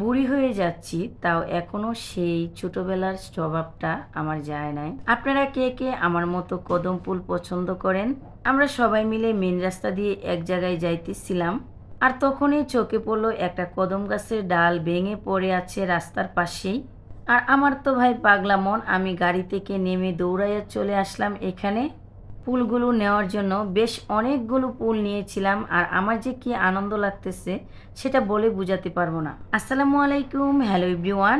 বুড়ি হয়ে যাচ্ছি, তাও এখনও সেই ছোটবেলার স্বভাবটা আমার যায় নাই। আপনারা কে কে আমার মতো কদম ফুল পছন্দ করেন? আমরা সবাই মিলে মেন রাস্তা দিয়ে এক জায়গায় যাইতেছিলাম, আর তখনই চোখে পড়ল একটা কদম গাছের ডাল ভেঙে পড়ে আছে রাস্তার পাশেই। আর আমার তো ভাই পাগলা মন, আমি গাড়ি থেকে নেমে দৌড়াইয়া চলে আসলাম এখানে। পুলগুলো নেওয়ার জন্য বেশ অনেকগুলো পুল নিয়েছিলাম আর আমার যে কি আনন্দ লাগতেছে সেটা বলে বোঝাতে পারব না। আসসালামু আলাইকুম, হ্যালো এভরিওয়ান।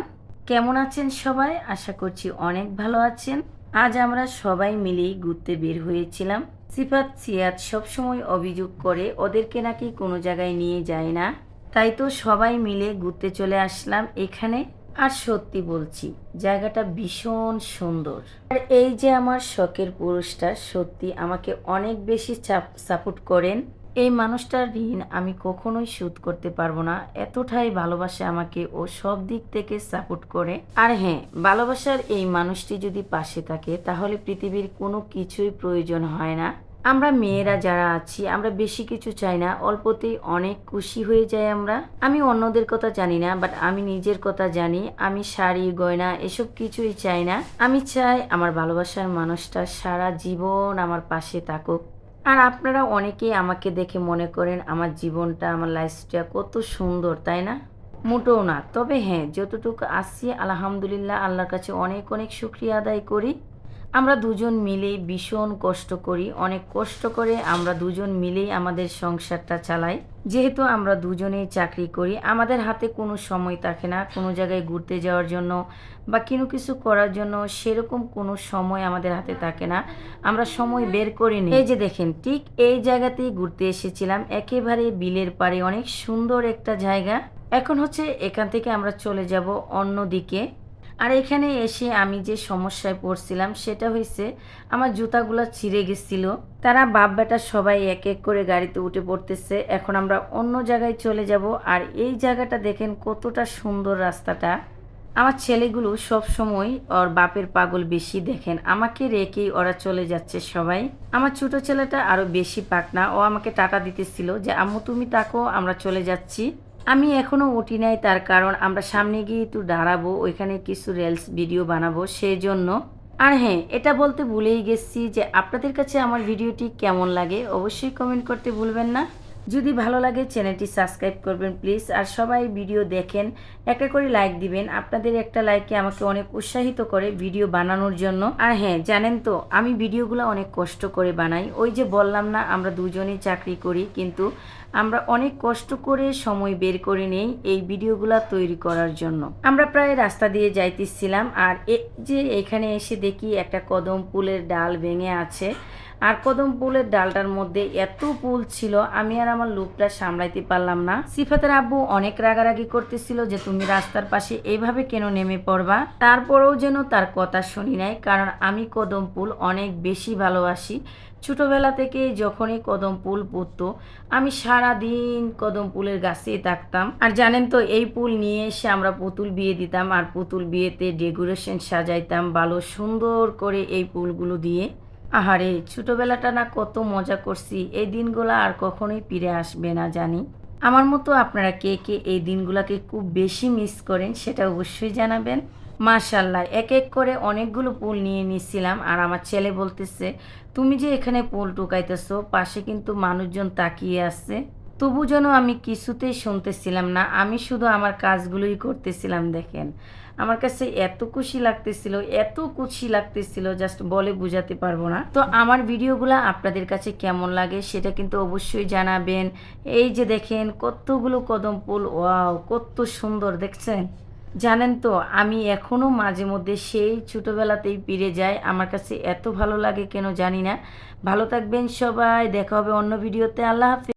কেমন আছেন সবাই? আশা করছি অনেক ভালো আছেন। আজ আমরা সবাই মিলেই ঘুরতে বের হয়েছিলাম। সিফাত সিয়াদ সবসময় অভিযোগ করে, ওদেরকে নাকি কোনো জায়গায় নিয়ে যায় না। তাই তো সবাই মিলে ঘুরতে চলে আসলাম এখানে। আর সত্যি বলছি, জায়গাটা ভীষণ সুন্দর। আর এই যে আমার শখের পুরুষটা সত্যি আমাকে অনেক বেশি সাপোর্ট করেন। এই মানুষটার ঋণ আমি কখনোই শোধ করতে পারব না। এতটাই ভালোবাসে আমাকে, ও সব দিক থেকে সাপোর্ট করে। আর হ্যাঁ ভালোবাসার এই মানুষটি যদি পাশে থাকে, তাহলে পৃথিবীর কোনো কিছুই প্রয়োজন হয় না। আমরা মেয়েরা যারা আছি, আমরা বেশি কিছু চাই না, অল্পতেই অনেক খুশি হয়ে যাই আমরা। আমি অন্যদের কথা জানি না বাট আমি নিজের কথা জানি, আমি শাড়ি, গয়না এসব কিছুই চাই না। আমি চাই আমার ভালোবাসার মানুষটা সারা জীবন আমার পাশে থাকুক। আর আপনারা অনেকেই আমাকে দেখে মনে করেন আমার জীবনটা, আমার লাইফটা কত সুন্দর, তাই না? মোটেও না। তবে হ্যাঁ যতটুকু আসছি আলহামদুলিল্লাহ, আল্লাহর কাছে অনেক অনেক শুক্রিয়া আদায় করি। আমরা দুজন মিলেই ভীষণ কষ্ট করি, অনেক কষ্ট করে আমরা দুজন মিলেই আমাদের সংসারটা চালাই। যেহেতু আমরা দুজনেই চাকরি করি, আমাদের হাতে কোনো সময় থাকে না, কোনো জায়গায় ঘুরতে যাওয়ার জন্য বা কোনো কিছু করার জন্য সেরকম কোনো সময় আমাদের হাতে থাকে না, আমরা সময় বের করে নিই। এই যে দেখেন, ঠিক এই জায়গাতেই ঘুরতে এসেছিলাম, একেবারে বিলের পাড়ে, অনেক সুন্দর একটা জায়গা। এখন হচ্ছে এখান থেকে আমরা চলে যাব অন্য দিকে আর এখানে এসে আমি যে সমস্যায় পড়ছিলাম সেটা হয়েছে আমার জুতাগুলো ছিঁড়ে গেছিল। তারা বাপ বেটা সবাই এক এক করে গাড়িতে উঠে পড়তেছে। এখন আমরা অন্য জায়গায় চলে যাব আর এই জায়গাটা দেখেন কতটা সুন্দর রাস্তাটা। আমার ছেলেগুলো সব সময় ওর বাপের পাগল বেশি দেখেন। আমাকে রেখেই ওরা চলে যাচ্ছে সবাই। আমার ছোট ছেলেটা আরও বেশি পাক না ও আমাকে টাকা দিতেছিল যে, আম্মু, তুমি তাকো আমরা চলে যাচ্ছি। আমি এখনও উঠি নাই তার কারণ আমরা সামনে গিয়ে একটু দাঁড়াবো, ওইখানে কিছু রেলস ভিডিও বানাবো সেই জন্য আর হ্যাঁ এটা বলতে ভুলেই গেছি যে আপনাদের কাছে আমার ভিডিওটি কেমন লাগে, অবশ্যই কমেন্ট করতে ভুলবেন না। যদি ভালো লাগে, চ্যানেলটি সাবস্ক্রাইব করবেন প্লিজ। আর সবাই ভিডিও দেখেন, একটা করে লাইক দিবেন। আপনাদের একটা লাইকে আমাকে অনেক উৎসাহিত করে ভিডিও বানানোর জন্য। আর হ্যাঁ জানেন তো, আমি ভিডিওগুলো অনেক কষ্ট করে বানাই। ওই যে বললাম না, আমরা দুজনেই চাকরি করি, কিন্তু আমরা অনেক কষ্ট করে সময় বের করে নেই এই ভিডিওগুলো তৈরি করার জন্য। আমরা প্রায় রাস্তা দিয়ে যাইতেছিলাম, আর এ যে এখানে এসে দেখি একটা কদম ফুলের ডাল ভেঙে আছে। আর কদম ফুলের ডালটার মধ্যে এত ফুল ছিল, আমি আর আমার লুপটা সামলাইতে পারলাম না। সিফাতের আব্বু অনেক রাগারাগি করতেছিল যে, তুমি রাস্তার পাশে এইভাবে কেন নেমে পড়বা? তারপরেও যেন তার কথা শুনি নাই, কারণ আমি কদম ফুল অনেক বেশি ভালোবাসি। ছোটোবেলা থেকে যখনই কদম ফুল পুততো, আমি সারা দিন কদম ফুলের গাছে থাকতাম। আর জানেন তো, এই ফুল নিয়ে এসে আমরা পুতুল বিয়ে দিতাম, আর পুতুল বিয়েতে ডেকোরেশন সাজাইতাম ভালো সুন্দর করে এই ফুলগুলো দিয়ে। আহারে, ছোটোবেলাটা না কত মজা করছি। এই দিনগুলো আর কখনোই ফিরে আসবে না, জানি। আমার মতো আপনারা কে কে এই দিনগুলোকে খুব বেশি মিস করেন, সেটা অবশ্যই জানাবেন। মাশাল্লাহ এক এক করে অনেকগুলো পুল নিয়ে নিছিলাম, আর আমার ছেলে বলতেছে, তুমি যে এখানে পুল টুকাইতেছো, পাশে কিন্তু মানুষজন তাকিয়ে আছে। তবু যেন আমি কিছুতেই শুনতেছিলাম না, আমি শুধু আমার কাজগুলোই করতেছিলাম, দেখেন। আমার কাছে এত খুশি লাগতেছিল, এত খুশি লাগতেছিল জাস্ট বলে বুঝাতে পারব না। তো আমার ভিডিওগুলো আপনাদের কাছে কেমন লাগে সেটা কিন্তু অবশ্যই জানাবেন। এই যে দেখেন, কতগুলো কদম ফুল, ওয়াও, কত সুন্দর, দেখছেন? জানেন তো, আমি এখনও মাঝে মধ্যে সেই ছোটোবেলাতেই ফিরে যাই। আমার কাছে এত ভালো লাগে কেন জানি না। ভালো থাকবেন সবাই, দেখা হবে অন্য ভিডিওতে। আল্লাহ হাফিজ।